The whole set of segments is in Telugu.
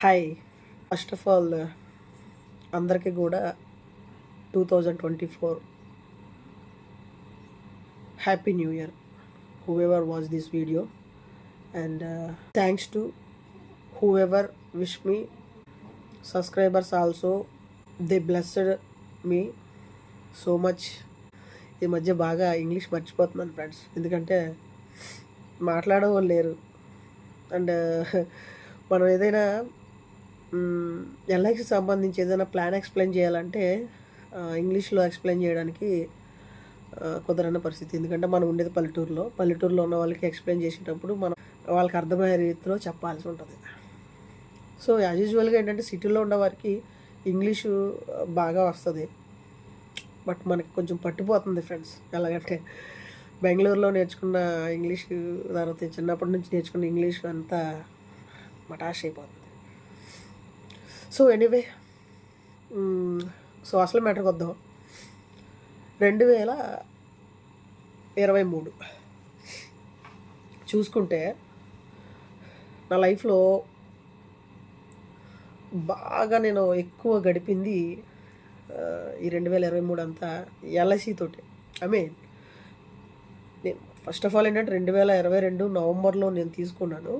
హాయ్. ఫస్ట్ ఆఫ్ ఆల్ అందరికీ కూడా two thousand twenty four happy new year whoever watch this video and thanks to whoever wish me subscribers also they blessed me so much ఈ మధ్య బాగా ఇంగ్లీష్ మర్చిపోతున్నాను ఫ్రెండ్స్ ఎందుకంటే మాట్లాడే వాళ్ళు లేరు. అండ్ మనం ఏదైనా ఎల్ఐకి సంబంధించి ఏదైనా ప్లాన్ ఎక్స్ప్లెయిన్ చేయాలంటే ఇంగ్లీష్లో ఎక్స్ప్లెయిన్ చేయడానికి కుదరని పరిస్థితి. ఎందుకంటే మనం ఉండేది పల్లెటూరులో. పల్లెటూరులో ఉన్న వాళ్ళకి ఎక్స్ప్లెయిన్ చేసేటప్పుడు మనం వాళ్ళకి అర్థమయ్యే రీతిలో చెప్పాల్సి ఉంటుంది. సో యాజ్ యూజువల్గా ఏంటంటే సిటీలో ఉన్న వారికి ఇంగ్లీషు బాగా వస్తుంది. బట్ మనకి కొంచెం పట్టిపోతుంది ఫ్రెండ్స్ ఎలాగంటే బెంగళూరులో నేర్చుకున్న ఇంగ్లీష్ తర్వాత చిన్నప్పటి నుంచి నేర్చుకున్న ఇంగ్లీష్ అంతా మటాష్ అయిపోతుంది. సో ఎనీవే సో అసలు మ్యాటర్కి వద్దాం. రెండు వేల ఇరవై మూడు. చూసుకుంటే నా లైఫ్లో బాగా నేను ఎక్కువ గడిపింది ఈ రెండు వేల ఇరవై మూడు అంతా ఎల్ఐసి తోటి. ఐ మీన్ నేను ఫస్ట్ ఆఫ్ ఆల్ ఏంటంటే రెండు వేల ఇరవై రెండు నవంబర్లో నేను తీసుకున్నాను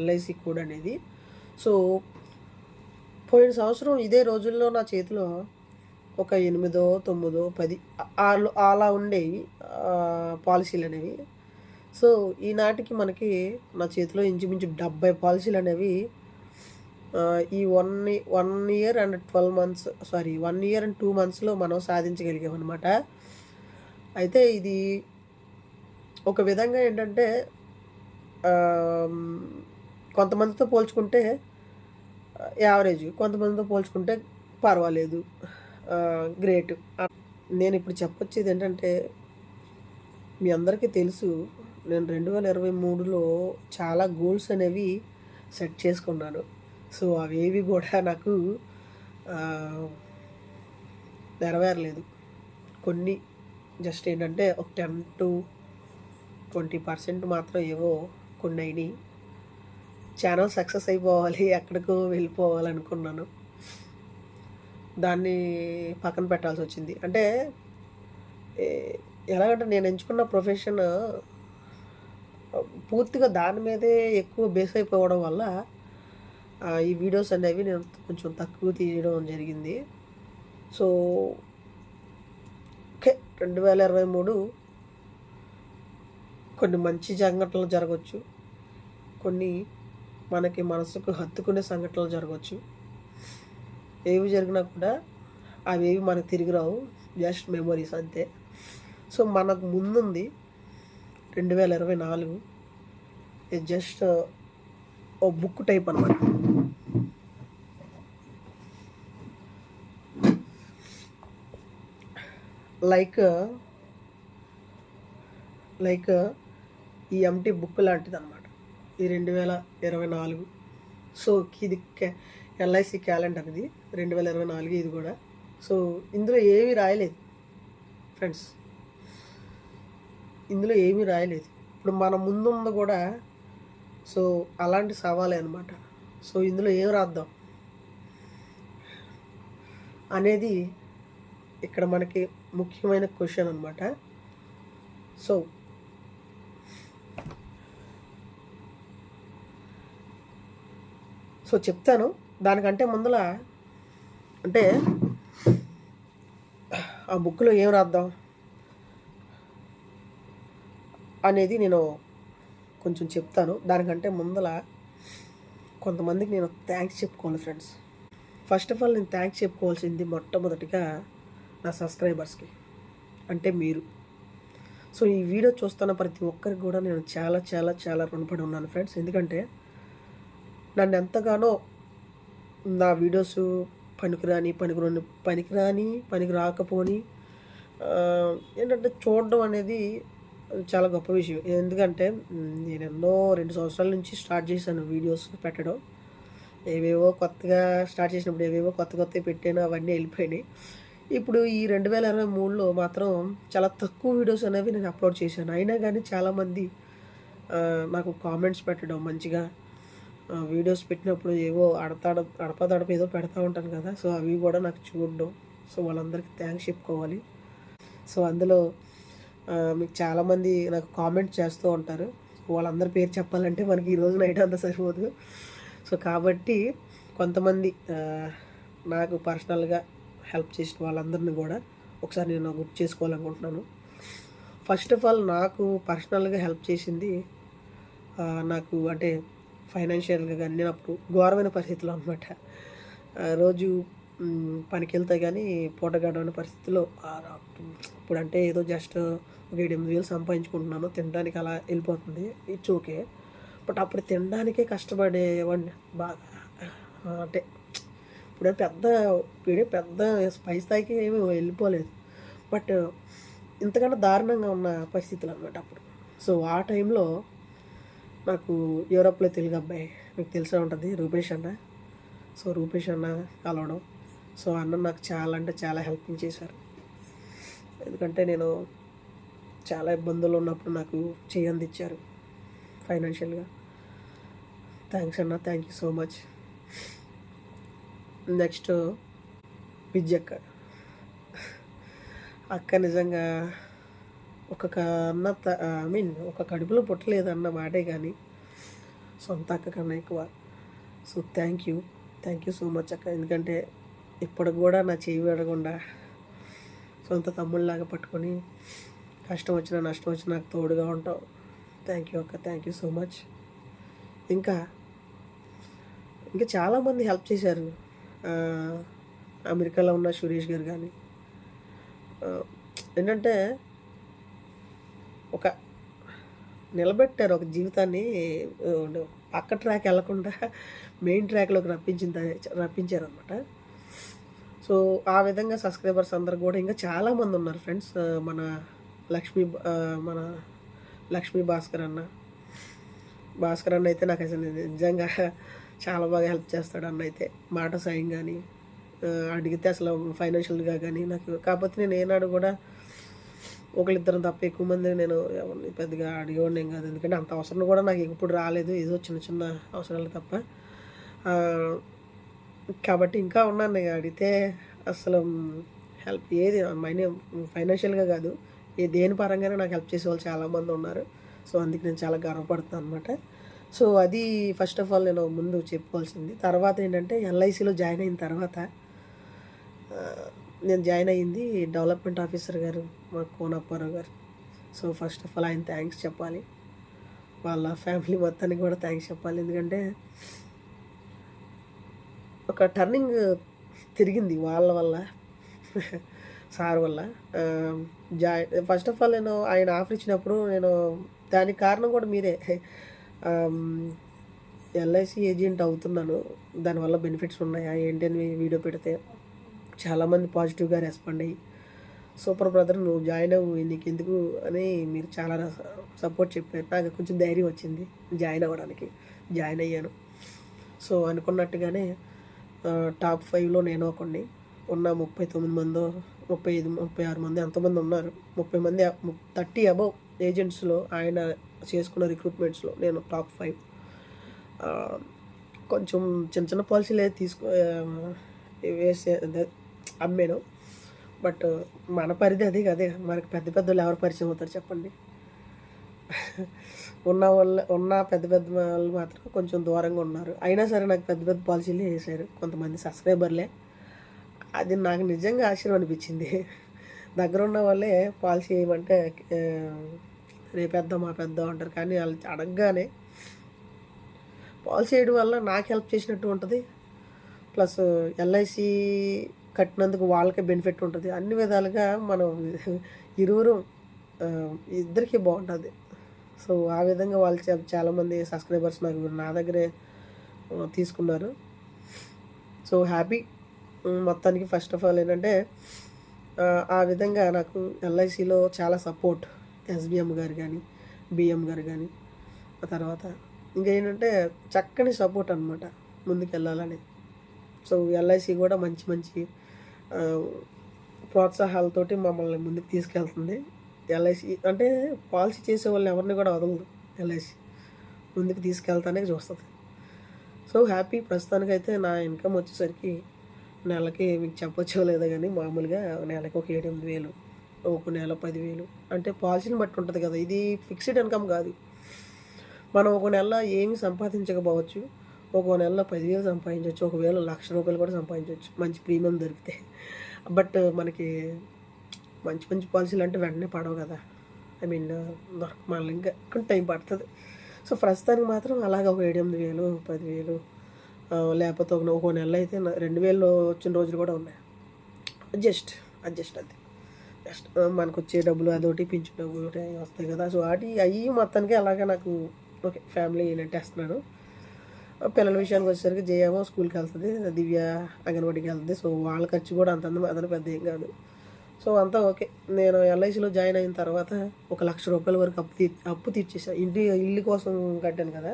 ఎల్ఐసి కోడ్ అనేది. సో పోయిన సంవత్సరం ఇదే రోజుల్లో నా చేతిలో ఒక ఎనిమిదో తొమ్మిదో పది అలా ఉండేవి పాలసీలు అనేవి. సో ఈనాటికి మనకి నా చేతిలో ఇంచుమించు డెబ్బై పాలసీలు అనేవి ఈ one one year and twelve months sorry one year and two మంత్స్లో మనం సాధించగలిగాం అనమాట అయితే ఇది ఒక విధంగా ఏంటంటే కొంతమందితో పోల్చుకుంటే యావరేజ్ కొంతమందితో పోల్చుకుంటే పర్వాలేదు. గ్రేట్ నేను ఇప్పుడు చెప్పొచ్చేది ఏంటంటే మీ అందరికీ తెలుసు నేను రెండు వేల ఇరవై మూడులో చాలా గోల్స్ అనేవి సెట్ చేసుకున్నాను. సో అవేవి కూడా నాకు నెరవేరలేదు. కొన్ని జస్ట్ ఏంటంటే ఒక టెన్ టు ట్వంటీ పర్సెంట్ మాత్రం ఏవో కొన్ని అయినాయి. ఛానల్ సక్సెస్ అయిపోవాలి ఎక్కడికో వెళ్ళిపోవాలనుకున్నాను. దాన్ని పక్కన పెట్టాల్సి వచ్చింది. అంటే ఎలాగంటే నేను ఎంచుకున్న ప్రొఫెషన్ పూర్తిగా దాని మీదే ఎక్కువ బేస్ అయిపోవడం వల్ల ఈ వీడియోస్ అనేవి నేను కొంచెం తక్కువ తీయడం జరిగింది. సో ఓకే రెండు వేల ఇరవై మూడు కొన్ని మంచి సంఘటనలు జరగవచ్చు కొన్ని మనకి మనసుకు హత్తుకునే సంఘటనలు జరగవచ్చు. ఏవి జరిగినా కూడా అవేవి మనకు తిరిగి రావు. జస్ట్ మెమొరీస్ అంతే. సో మనకు ముందుంది రెండు వేల ఇరవై నాలుగు. ఇది జస్ట్ ఓ బుక్ టైప్ అనమాట లైక్ లైక్ ఈ ఎంటీ బుక్ లాంటిది అనమాట ఈ రెండు వేల ఇరవై నాలుగు. సో ఇది ఎల్ఐసి క్యాలెండర్ ఇది. రెండు వేల ఇరవై నాలుగు ఇది కూడా. సో ఇందులో ఏమీ రాయలేదు ఫ్రెండ్స్. ఇందులో ఏమీ రాయలేదు. ఇప్పుడు మన ముందుంది కూడా సో అలాంటి సవాలే అనమాట సో ఇందులో ఏం రాద్దాం? అనేది ఇక్కడ మనకి ముఖ్యమైన క్వశ్చన్ అనమాట సో సో చెప్తాను. దానికంటే ముందల అంటే ఆ బుక్లో ఏం రాద్దాం అనేది నేను కొంచెం చెప్తాను. దానికంటే ముందల కొంతమందికి నేను థ్యాంక్స్ చెప్పుకోవాలి ఫ్రెండ్స్ ఫస్ట్ ఆఫ్ ఆల్ నేను థ్యాంక్స్ చెప్పుకోవాల్సింది మొట్టమొదటిగా నా సబ్స్క్రైబర్స్కి అంటే మీరు. సో ఈ వీడియో చూస్తున్న ప్రతి ఒక్కరికి కూడా నేను చాలా చాలా చాలా రుణపడి ఉన్నాను ఫ్రెండ్స్ ఎందుకంటే నన్ను ఎంతగానో నా వీడియోస్ పనికిరాని పనికిరాని పనికిరాని పనికి రాకపోని ఏంటంటే చూడడం అనేది చాలా గొప్ప విషయం. ఎందుకంటే నేను ఎన్నో రెండు సంవత్సరాల నుంచి స్టార్ట్ చేశాను వీడియోస్ పెట్టడం. ఏవేవో కొత్తగా స్టార్ట్ చేసినప్పుడు ఏవేవో కొత్త కొత్తవి పెట్టాను అవన్నీ వెళ్ళిపోయినాయి. ఇప్పుడు ఈ రెండు వేల ఇరవై మూడులో మాత్రం చాలా తక్కువ వీడియోస్ అనేవి నేను అప్లోడ్ చేశాను. అయినా కానీ చాలామంది నాకు కామెంట్స్ పెట్టడం మంచిగా వీడియోస్ పెట్టినప్పుడు ఏవో అడతాడ అడపదడప ఏదో పెడతా ఉంటాను కదా. సో అవి కూడా నాకు చూడడం. సో వాళ్ళందరికీ థ్యాంక్స్ చెప్పుకోవాలి. సో అందులో మీకు చాలామంది నాకు కామెంట్ చేస్తూ ఉంటారు. వాళ్ళందరి పేరు చెప్పాలంటే మనకి ఈరోజు నైట్ అంతా సరిపోదు. సో కాబట్టి కొంతమంది నాకు పర్సనల్గా హెల్ప్ చేసిన వాళ్ళందరినీ కూడా ఒకసారి నేను గుర్తు చేసుకోవాలనుకుంటున్నాను. ఫస్ట్ ఆఫ్ ఆల్ నాకు పర్సనల్గా హెల్ప్ చేసింది నాకు అంటే ఫైనాన్షియల్గా కానీ నేను అప్పుడు ఘోరమైన పరిస్థితిలో అనమాట రోజు పనికి వెళ్తే కానీ పూట గడవని పరిస్థితిలో ఇప్పుడంటే ఇప్పుడు అంటే ఏదో జస్ట్ ఒక ఏడు ఎనిమిది వేలు సంపాదించుకుంటున్నాను తినడానికి అలా వెళ్ళిపోతుంది. It's okay. బట్ అప్పుడు తినడానికే కష్టపడేవాడిని బాగా. అంటే ఇప్పుడే పెద్ద ఇప్పుడే పెద్ద పై స్థాయికి ఏమీ వెళ్ళిపోలేదు. బట్ ఇంతకన్నా దారుణంగా ఉన్న పరిస్థితులు అనమాట అప్పుడు. సో ఆ టైంలో నాకు యూరోప్లో తెలుగు అబ్బాయి మీకు తెలిసే ఉంటుంది రూపేష్ అన్న. సో రూపేష్ అన్న కలవడం. సో అన్న నాకు చాలా అంటే చాలా హెల్పింగ్ చేశారు. ఎందుకంటే నేను చాలా ఇబ్బందులు ఉన్నప్పుడు నాకు చేయందిచ్చారు ఫైనాన్షియల్గా. థ్యాంక్స్ అన్న thank you so much. Next పిజ్జక్క అక్క నిజంగా ఒక అన్న ఐ మీన్ ఒక కడుపులో పుట్టలేదు అన్న మాటే కానీ సొంత అక్క కన్నా ఎక్కువ. So thank you thank you so much అక్క. ఎందుకంటే ఇప్పటికి కూడా నా చేయి విడకుండా సొంత తమ్ముళ్ళలాగా పట్టుకొని కష్టం వచ్చినా నష్టం వచ్చినా నాకు తోడుగా ఉంటావు. థ్యాంక్ యూ అక్క. థ్యాంక్ యూ సో మచ్ ఇంకా ఇంకా చాలామంది హెల్ప్ చేశారు. అమెరికాలో ఉన్న సురేష్ గారు కానీ ఏంటంటే ఒక నిలబెట్టారు ఒక జీవితాన్ని పక్క ట్రాక్ వెళ్ళకుండా మెయిన్ ట్రాక్లోకి రప్పించింది రప్పించారు అనమాట సో ఆ విధంగా సబ్స్క్రైబర్స్ అందరు కూడా ఇంకా చాలామంది ఉన్నారు ఫ్రెండ్స్. మన లక్ష్మీ మన లక్ష్మీ భాస్కర్ అన్న. భాస్కర్ అన్న అయితే నాకు అసలు నిజంగా చాలా బాగా హెల్ప్ చేస్తాడు అన్న అయితే. మాట సాయం కానీ అడిగితే అసలు ఫైనాన్షియల్గా కానీ నాకు కాకపోతే నేను ఏనాడు కూడా ఒకళ్ళిద్దరం తప్ప ఎక్కువ మంది నేను ఎవరిని పెద్దగా అడిగేవాడిని ఏం కాదు. ఎందుకంటే అంత అవసరం కూడా నాకు ఎప్పుడు రాలేదు. ఏదో చిన్న చిన్న అవసరాలు తప్ప. కాబట్టి ఇంకా ఉన్నాను నేను అడిగితే అసలు హెల్ప్ ఏది? మైనే ఫైనాన్షియల్గా కాదు. ఏ దేని పరంగానే నాకు హెల్ప్ చేసే వాళ్ళు చాలామంది ఉన్నారు. సో అందుకు నేను చాలా గర్వపడుతున్నాను అనమాట సో అది ఫస్ట్ ఆఫ్ ఆల్ నేను ముందు చెప్పుకోవాల్సింది. తర్వాత ఏంటంటే ఎల్ఐసిలో జాయిన్ అయిన తర్వాత నేను జాయిన్ అయ్యింది డెవలప్మెంట్ ఆఫీసర్ గారు మా కోనప్పారావు గారు. సో ఫస్ట్ ఆఫ్ ఆల్ ఆయన థ్యాంక్స్ చెప్పాలి. వాళ్ళ ఫ్యామిలీ మొత్తానికి కూడా థ్యాంక్స్ చెప్పాలి. ఎందుకంటే ఒక టర్నింగ్ తిరిగింది వాళ్ళ వల్ల సార్ వల్ల. జాయిన్ ఫస్ట్ ఆఫ్ ఆల్ నేను ఆయన ఆఫర్ ఇచ్చినప్పుడు నేను దానికి కారణం కూడా మీరే. ఎల్ఐసి ఏజెంట్ అవుతున్నాను. దానివల్ల బెనిఫిట్స్ ఉన్నాయా? ఏంటి అని వీడియో పెడితే. చాలామంది పాజిటివ్గా రెస్పాండ్ అయ్యి సూపర్ బ్రదర్ నువ్వు జాయిన్ అవ్వు నీకు ఎందుకు? అని మీరు చాలా సపోర్ట్ చెప్పారు. నాకు కొంచెం ధైర్యం వచ్చింది జాయిన్ అవ్వడానికి. జాయిన్ అయ్యాను. సో అనుకున్నట్టుగానే టాప్ ఫైవ్లో నేను ఒకడిని. ఉన్న ముప్పై తొమ్మిది మందో ముప్పై ఐదు ముప్పై ఆరు మంది అంతమంది ఉన్నారు. ముప్పై మంది థర్టీ అబవ్ ఏజెంట్స్లో ఆయన చేసుకున్న రిక్రూట్మెంట్స్లో నేను టాప్ ఫైవ్. కొంచెం చిన్న చిన్న పాలసీలు అయితే తీసుకో వేసే అమ్మాను బట్ మన పరిధి అది కదే. మనకి పెద్ద పెద్ద వాళ్ళు ఎవరు పరిచయం అవుతారు చెప్పండి. ఉన్న వాళ్ళ ఉన్న పెద్ద పెద్ద వాళ్ళు మాత్రం కొంచెం దూరంగా ఉన్నారు. అయినా సరే నాకు పెద్ద పెద్ద పాలసీలు వేసారు కొంతమంది సబ్స్క్రైబర్లే. అది నాకు నిజంగా ఆశ్చర్యం అనిపించింది. దగ్గర ఉన్న వాళ్ళే పాలసీ వేయమంటే ఆ, రేపెద్ద మా పెద్ద అంటారు. కానీ వాళ్ళు అడగగానే పాలసీ వేయడం వల్ల నాకు హెల్ప్ చేసినట్టు ఉంటుంది. ప్లస్ ఎల్ఐసి కట్టినందుకు వాళ్ళకే బెనిఫిట్ ఉంటుంది. అన్ని విధాలుగా మనం ఇరువురు ఇద్దరికీ బాగుంటుంది. సో ఆ విధంగా వాళ్ళు చాలామంది సబ్స్క్రైబర్స్ నాకు నా దగ్గరే తీసుకున్నారు. So happy. మొత్తానికి ఫస్ట్ ఆఫ్ ఆల్ ఏంటంటే ఆ, ఆ విధంగా నాకు ఎల్ఐసిలో చాలా సపోర్ట్. ఎస్బిఎం గారు కానీ బిఎం గారు కానీ ఆ తర్వాత ఇంకా ఏంటంటే చక్కని సపోర్ట్ అనమాట ముందుకు వెళ్ళాలని సో ఎల్ఐసి కూడా మంచి మంచి ప్రోత్సాహాలతో ప్రోత్సాహాలతోటి మమ్మల్ని ముందుకు తీసుకెళ్తుంది. ఎల్ఐసి అంటే పాలసీ చేసే వాళ్ళు ఎవరిని కూడా వదలదు ఎల్ఐసి. ముందుకు తీసుకెళ్తానే చూస్తుంది. సో హ్యాపీ ప్రస్తుతానికైతే నా ఇన్కమ్ వచ్చేసరికి నెలకి మీకు చెప్పొచ్చో లేదో కానీ మామూలుగా నెలకి ఒక ఏడెనిమిది వేలు ఒక నెల పదివేలు. అంటే పాలసీని బట్టి ఉంటుంది కదా ఇది ఫిక్స్డ్ ఇన్కమ్ కాదు. మనం ఒక నెల ఏమి సంపాదించకపోవచ్చు. ఒక నెలలో పదివేలు సంపాదించవచ్చు ఒకవేళ లక్ష రూపాయలు కూడా సంపాదించవచ్చు మంచి ప్రీమియం దొరికితే. బట్ మనకి మంచి మంచి పాలసీలు అంటే వెంటనే పడవు కదా. ఐ మీన్ దొరక మళ్ళీ ఇంకా కొంచెం టైం పడుతుంది. సో ప్రస్తుతానికి మాత్రం అలాగ ఒక ఏడు ఎనిమిది వేలు పదివేలు లేకపోతే ఒక ఒక నెల అయితే రెండు వేలు వచ్చిన రోజులు కూడా ఉన్నాయి. అడ్జస్ట్ అడ్జస్ట్ అది. జస్ట్ మనకు వచ్చే డబ్బులు అదొకటి పింఛు డబ్బులు ఒకటి వస్తాయి కదా. సో వాటి అవి మొత్తానికి అలాగే నాకు ఓకే ఫ్యామిలీ నెట్టేస్తున్నాను పిల్లల విషయానికి వచ్చేసరికి జయమో స్కూల్కి వెళ్తుంది దివ్య అంగన్వాడికి వెళ్తుంది. సో వాళ్ళ ఖర్చు కూడా అంత అదన పెద్ద ఏం కాదు. సో అంతా ఓకే. నేను ఎల్ఐసిలో జాయిన్ అయిన తర్వాత ఒక లక్ష రూపాయల వరకు అప్పు తీ అప్పు తీర్చేసాను ఇంటి ఇల్లు కోసం కట్టాను కదా.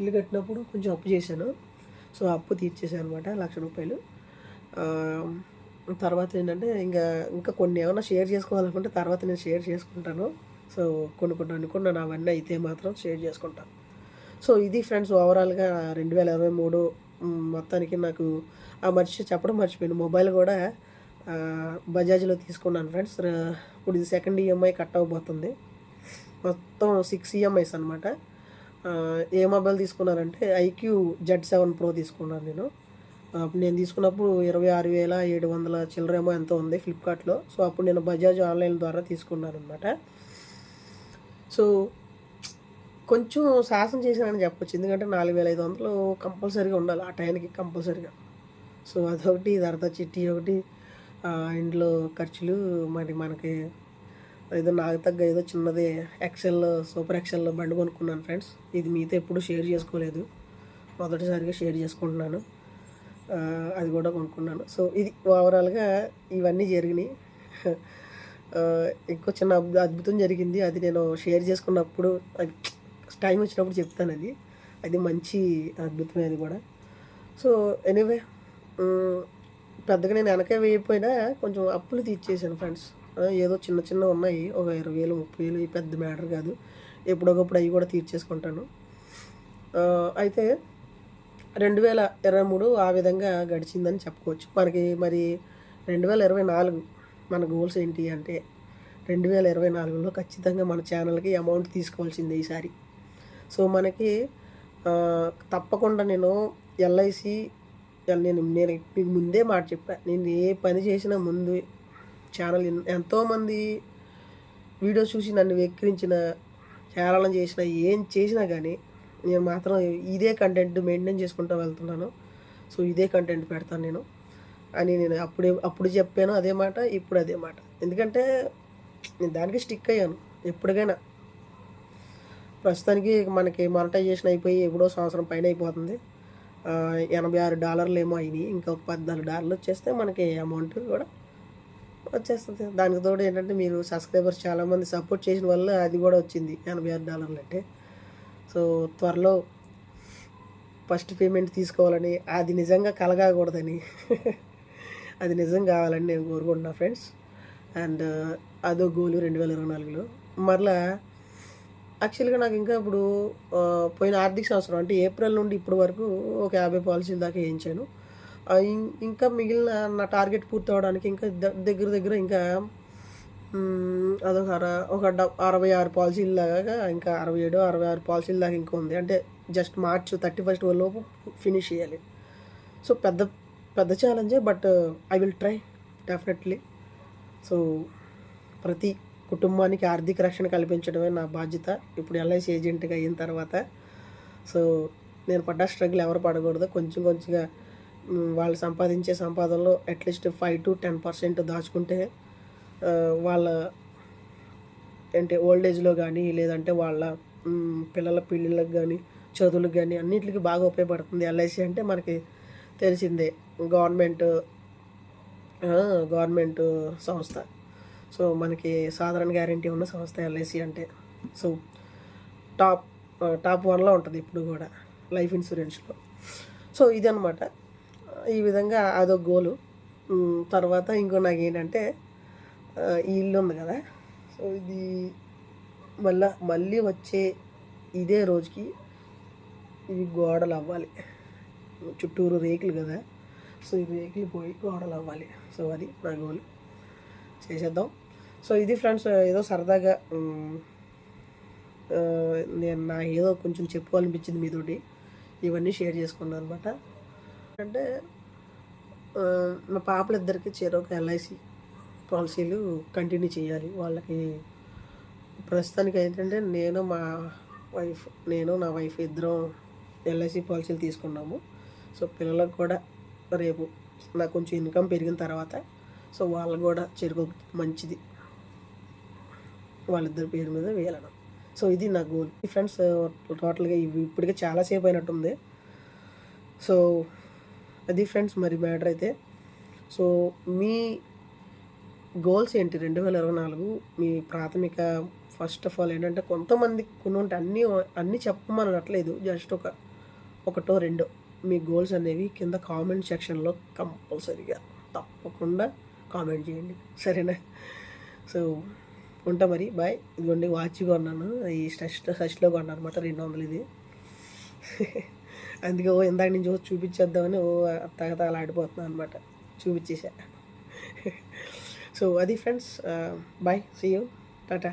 ఇల్లు కట్టినప్పుడు కొంచెం అప్పు చేశాను. సో అప్పు తీర్చేసాను అనమాట లక్ష రూపాయలు. తర్వాత ఏంటంటే ఇంకా ఇంకా కొన్ని ఏమైనా షేర్ చేసుకోవాలనుకుంటే తర్వాత నేను షేర్ చేసుకుంటాను. సో కొన్ని కొన్ని అనుకున్నాను అవన్నీ అయితే మాత్రం షేర్ చేసుకుంటాను. సో ఇది ఫ్రెండ్స్ ఓవరాల్గా రెండు వేల ఇరవై మూడు మొత్తానికి నాకు ఆ మర్చి చెప్పడం మర్చిపోయింది మొబైల్ కూడా బజాజ్లో తీసుకున్నాను ఫ్రెండ్స్. ఇప్పుడు ఇది సెకండ్ ఈఎంఐ కట్ అవ్వబోతుంది మొత్తం సిక్స్ ఈఎంఐస్ అనమాట ఏ మొబైల్ తీసుకున్నానంటే ఐక్యూ జెడ్ సెవెన్ ప్రో తీసుకున్నాను నేను. అప్పుడు నేను తీసుకున్నప్పుడు ఇరవై ఆరు వేల ఏడు వందల చిల్లరేమో ఎంతో ఉంది ఫ్లిప్కార్ట్లో సో అప్పుడు నేను బజాజ్ ఆన్లైన్ ద్వారా తీసుకున్నాను అనమాట సో కొంచెం సాహసం చేశానని చెప్పొచ్చు. ఎందుకంటే నాలుగు వేల ఐదు వందలు కంపల్సరీగా ఉండాలి. ఆ టైంకి కంపల్సరీగా. సో అదొకటి తర్వాత చిట్టి ఒకటి. ఇంట్లో ఖర్చులు మరి మనకి ఏదో నాకు తగ్గ ఏదో చిన్నది ఎక్సెల్ సూపర్ ఎక్సెల్ బండి కొనుక్కున్నాను ఫ్రెండ్స్. ఇది మీతో ఎప్పుడు షేర్ చేసుకోలేదు. మొదటిసారిగా షేర్ చేసుకుంటున్నాను. అది కూడా కొనుక్కున్నాను. సో ఇది ఓవరాల్గా ఇవన్నీ జరిగినాయి. ఇంకో చిన్న అద్భుతం జరిగింది. అది నేను షేర్ చేసుకున్నప్పుడు అది టైం వచ్చినప్పుడు చెప్తాను అది. అది మంచి అద్భుతమే అది కూడా. సో ఎనీవే పెద్దగా నేను వెనకే వేయకపోయినా కొంచెం అప్పులు తీర్చేసాను ఫ్రెండ్స్. ఏదో చిన్న చిన్న ఉన్నాయి. ఒక ఇరవై వేలు ముప్పై వేలు పెద్ద మ్యాటర్ కాదు. ఎప్పుడొకప్పుడు అవి కూడా తీర్చేసుకుంటాను. అయితే రెండు వేల ఇరవై మూడు ఆ విధంగా గడిచిందని చెప్పుకోవచ్చు. మనకి మరి రెండు వేల ఇరవై నాలుగు మన గోల్స్ ఏంటి అంటే రెండు వేల ఇరవై నాలుగులో ఖచ్చితంగా మన ఛానల్కి అమౌంట్ తీసుకోవాల్సిందే ఈసారి. సో మనకి తప్పకుండా నేను ఎల్ఐసి నేను నేను మీకు ముందే మాట చెప్పా. నేను ఏ పని చేసినా ముందు ఛానల్ ఎంతోమంది వీడియోస్ చూసి నన్ను వెక్కిరించిన హేళన చేసిన ఏం చేసినా కానీ నేను మాత్రం ఇదే కంటెంట్ మెయింటైన్ చేసుకుంటూ వెళ్తున్నాను. సో ఇదే కంటెంట్ పెడతాను నేను. అని నేను అప్పుడే అప్పుడు చెప్పాను అదే మాట ఇప్పుడు అదే మాట. ఎందుకంటే నేను దానికి స్టిక్ అయ్యాను. ఎప్పటికైనా. ప్రస్తుతానికి మనకి మానిటైజేషన్ అయిపోయి ఎప్పుడో సంవత్సరం పైన అయిపోతుంది. ఎనభై ఆరు డాలర్లు ఏమో అయినాయి. ఇంకా ఒక పద్నాలుగు డాలర్లు వచ్చేస్తే మనకి అమౌంట్ కూడా వచ్చేస్తుంది. దానికి తోడు ఏంటంటే మీరు సబ్స్క్రైబర్స్ చాలామంది సపోర్ట్ చేసిన వల్ల అది కూడా వచ్చింది. ఎనభై ఆరు డాలర్లు అంటే. సో త్వరలో ఫస్ట్ పేమెంట్ తీసుకోవాలని అది నిజంగా కలగకూడదని అది నిజం కావాలని నేను కోరుకుంటున్నా ఫ్రెండ్స్ అండ్ అదో గోలు రెండు వేల ఇరవై నాలుగులో. మరలా యాక్చువల్గా నాకు ఇంకా ఇప్పుడు పోయిన ఆర్థిక సంవత్సరం అంటే ఏప్రిల్ నుండి ఇప్పటి వరకు ఒక యాభై పాలసీల దాకా వేయించాను. ఇంకా మిగిలిన నా టార్గెట్ పూర్తి అవడానికి ఇంకా దగ్గర దగ్గర ఇంకా అదొక అర ఒక డ- అరవై ఆరు పాలసీల దాకా ఇంకా అరవై ఏడు అరవై ఆరు పాలసీల దాకా ఇంకా ఉంది. అంటే జస్ట్ మార్చ్ థర్టీ ఫస్ట్ లోపు ఫినిష్ చేయాలి. సో పెద్ద పెద్ద ఛాలెంజే but I will try definitely so ప్రతి కుటుంబానికి ఆర్థిక రక్షణ కల్పించడమే నా బాధ్యత. ఇప్పుడు ఎల్ఐసి ఏజెంట్గా అయిన తర్వాత సో నేను పడ్డ స్ట్రగుల్ ఎవరు పడకూడదు. కొంచెం కొంచెంగా వాళ్ళు సంపాదించే సంపాదనలో at least five to ten percent దాచుకుంటే వాళ్ళ అంటే ఓల్డ్ ఏజ్లో కానీ లేదంటే వాళ్ళ పిల్లల పెళ్ళిళ్ళకి కానీ చదువులకు కానీ అన్నింటికి బాగా ఉపయోగపడుతుంది. ఎల్ఐసి అంటే మనకి తెలిసిందే. గవర్నమెంట్ గవర్నమెంట్ సంస్థ. సో మనకి సాధారణ గ్యారంటీ ఉన్న సంస్థ ఎల్ఐసి అంటే సో టాప్ టాప్ వన్లో ఉంటుంది ఇప్పుడు కూడా లైఫ్ ఇన్సూరెన్స్లో. సో ఇదనమాట ఈ విధంగా అదో గోలు. తర్వాత ఇంకో నాకు ఏంటంటే ఈ ఇల్లు ఉంది కదా. సో ఇది మళ్ళా మళ్ళీ వచ్చే ఇదే రోజుకి ఇవి గోడలు అవ్వాలి. చుట్టూరు రేకులు కదా. సో ఈ రేకులు పోయి గోడలు అవ్వాలి. సో అది నా గోల్. చేసేద్దాం. సో ఇది ఫ్రెండ్స్ ఏదో సరదాగా నేను నా ఏదో కొంచెం చెప్పుకోవాలనిపించింది మీతోటి. ఇవన్నీ షేర్ చేసుకున్నాను అనమాట అంటే ఆ, మా పాపలిద్దరికి చెరొక ఎల్ఐసి పాలసీలు కంటిన్యూ చేయాలి. వాళ్ళకి ప్రస్తుతానికి ఏంటంటే నేను మా వైఫ్ నేను నా వైఫ్ ఇద్దరం ఎల్ఐసి పాలసీలు తీసుకున్నాము. సో పిల్లలకు కూడా రేపు నాకు కొంచెం ఇన్కమ్ పెరిగిన తర్వాత సో వాళ్ళు కూడా చెరుకు మంచిది. వాళ్ళిద్దరి పేరు మీద వేయాలను సో ఇది నా గోల్ ఫ్రెండ్స్ టోటల్గా ఇవి ఇప్పటికే చాలాసేపు అయినట్టుంది. సో అది ఫ్రెండ్స్ మరి మ్యాటర్ అయితే. సో మీ గోల్స్ ఏంటి? రెండు వేల ఇరవై నాలుగు మీ ప్రాథమిక ఫస్ట్ ఆఫ్ ఆల్ ఏంటంటే కొంతమంది కొన్ని ఉంటే అన్నీ అన్నీ చెప్పమని అనట్లేదు జస్ట్ ఒక ఒకటో రెండో. మీ గోల్స్ అనేవి కింద కామెంట్ సెక్షన్లో కంపల్సరీగా తప్పకుండా కామెంట్ చేయండి. సరేనా? సో ఉంటా మరి. బాయ్. ఇదిగోండి వాచ్ కొన్నాను. ఈ స్టస్ట్ సస్ట్లో కొన్నాను అనమాట రెండు వందలు ఇది. అందుకే ఓ ఇందాక నుంచి చూపించేద్దామని ఓ తగతాలు ఆడిపోతున్నాను అనమాట చూపించేసా సో అది friends. Bye. See you. Tata.